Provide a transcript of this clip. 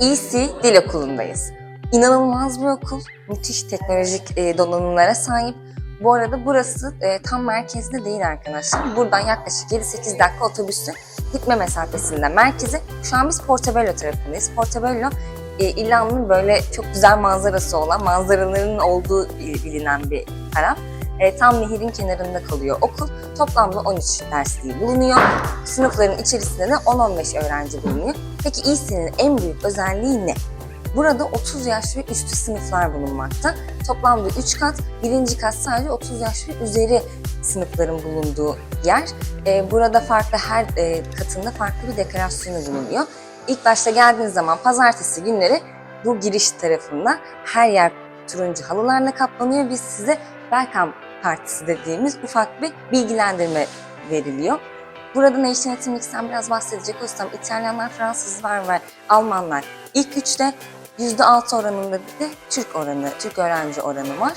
EC Dil Okulu'ndayız. İnanılmaz bir okul, müthiş teknolojik e, donanımlara sahip. Bu arada burası e, tam merkezde değil arkadaşlar. Buradan yaklaşık 7-8 dakika otobüsü gitme mesafesinde merkezi. Şu an biz Portobello tarafındayız. Portobello, e, İrlanda'nın böyle çok güzel manzarası olan, manzaraların olduğu bilinen bir taraf. Tam nehirin kenarında kalıyor okul. Toplamda 13 dersliği bulunuyor. Sınıfların içerisinde de 10-15 öğrenci bulunuyor. Peki EC'nin en büyük özelliği ne? Burada 30 yaş ve üstü sınıflar bulunmakta. Toplamda 3 kat, birinci kat sadece 30 yaş ve üzeri sınıfların bulunduğu yer. Ee, burada farklı her e, katında farklı bir dekorasyonu bulunuyor. İlk başta geldiğiniz zaman pazartesi günleri bu giriş tarafında her yer turuncu halılarla kaplanıyor. Biz size welcome partisi dediğimiz ufak bir bilgilendirme veriliyor. Burada Nation Mix'ten biraz bahsedecek olursam İtalyanlar, Fransızlar ve Almanlar ilk üçte %6 oranında bir de Türk oranı, Türk öğrenci oranı var.